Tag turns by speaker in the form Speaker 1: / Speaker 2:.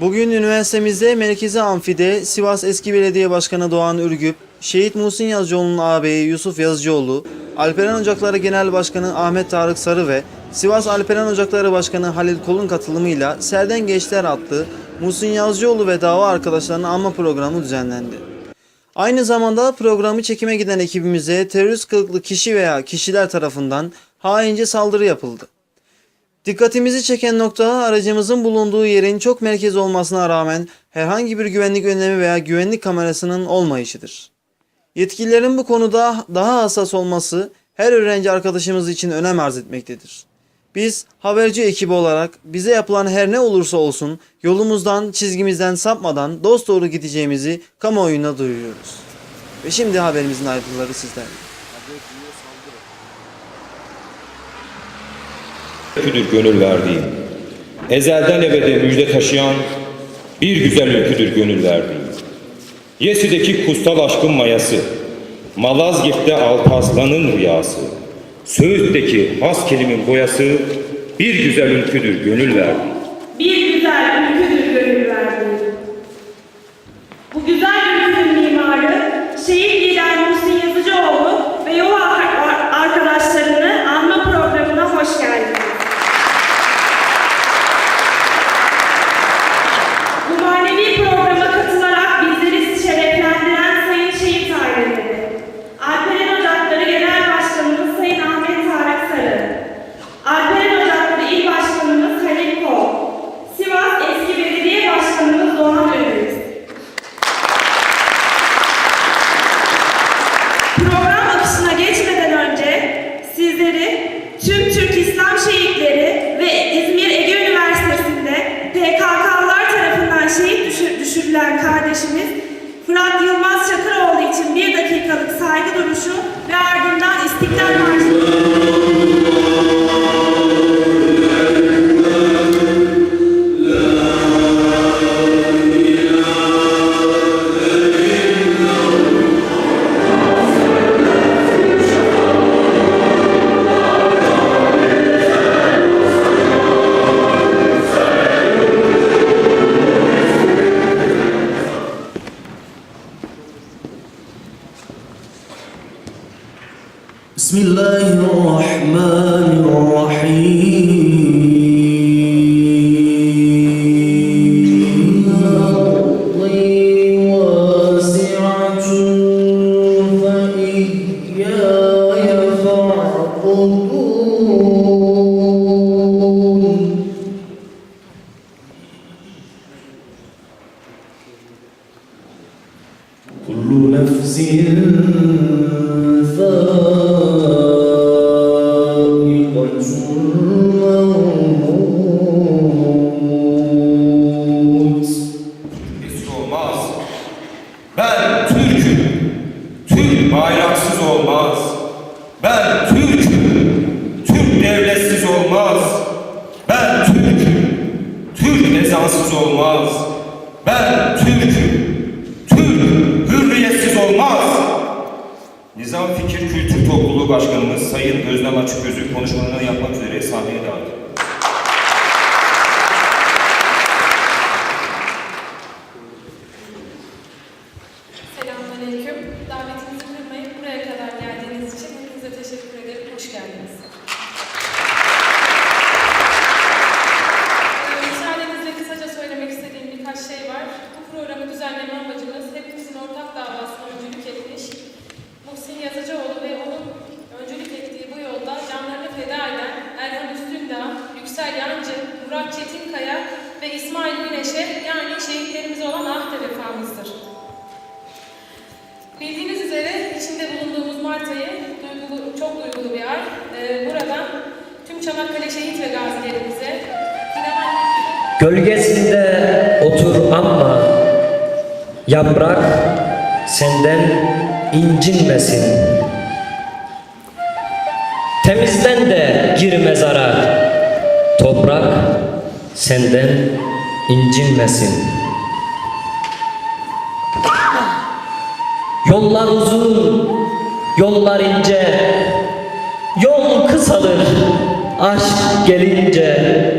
Speaker 1: Bugün üniversitemizde Merkezi Amfi'de Sivas Eski Belediye Başkanı Doğan Ürgüp, Şehit Muhsin Yazıcıoğlu'nun ağabeyi Yusuf Yazıcıoğlu, Alperen Ocakları Genel Başkanı Ahmet Tarık Sarı ve Sivas Alperen Ocakları Başkanı Halil Kol'un katılımıyla Serden Gençler adlı Muhsin Yazıcıoğlu ve dava arkadaşlarının anma programı düzenlendi. Aynı zamanda programı çekime giden ekibimize terörist kılıklı kişi veya kişiler tarafından haince saldırı yapıldı. Dikkatimizi çeken nokta aracımızın bulunduğu yerin çok merkez olmasına rağmen herhangi bir güvenlik önlemi veya güvenlik kamerasının olmayışıdır. Yetkililerin bu konuda daha hassas olması her öğrenci arkadaşımız için önem arz etmektedir. Biz haberci ekibi olarak bize yapılan her ne olursa olsun yolumuzdan, çizgimizden sapmadan dost doğru gideceğimizi kamuoyuna duyuruyoruz. Ve şimdi haberimizin ayrıntıları sizlerle.
Speaker 2: Ülküdür gönül verdiğim. Ezelden ebede müjde taşıyan bir güzel ülküdür gönül verdiğim. Yesi'deki kustal aşkın mayası, Malazgirt'te Alparslan'ın rüyası, Söğüt'teki has kelimin boyası bir güzel ülküdür gönül verdiğim.
Speaker 3: Bir güzel ülküdür gönül verdiği. Bu güzel ülkünün mimarı şehit lider Muhsin Yazıcıoğlu ve yol ar- arkadaşlarını anma programına hoş geldiniz. Bu manevi programa katılarak bizleri şereflendiren Sayın Şehit aileleri, Alperen Ocakları Genel Başkanımız Sayın Ahmet Tarık Sarı, Alperen Ocakları İl Başkanımız Halil Kol, Sivas Eski Belediye Başkanımız Doğan Ömür. Program akışına geçmeden önce sizleri tüm İslam şehitleri
Speaker 4: بسم الله الرحمن الرحيم. أرضي واسعة فإياي فاعبدون كل نفس
Speaker 2: Ezansız olmaz. Ben Türk'üm. Türk hürriyetsiz olmaz. Nizam Fikir Kültür Topluluğu Başkanımız Sayın Özlem Açıkgöz'ü konuşmalarını yapmak üzere sahneye davet
Speaker 5: Yazıcıoğlu ve onun öncülük ettiği bu yolda canlarını feda eden Erhan Üstündağ, Yüksel Yancı, Murat Çetinkaya ve İsmail Güneş'e yani şehitlerimiz olan ahde vefamızdır. Bildiğiniz üzere içinde bulunduğumuz Mart ayı duygulu, çok duygulu bir ay. Ee, buradan tüm Çanakkale şehit ve gazilerimize
Speaker 6: Gölgesinde otur ama yaprak senden incinmesin. Temizden de gir mezara, toprak senden incinmesin. Yollar uzun, yollar ince, yol kısalır aşk gelince.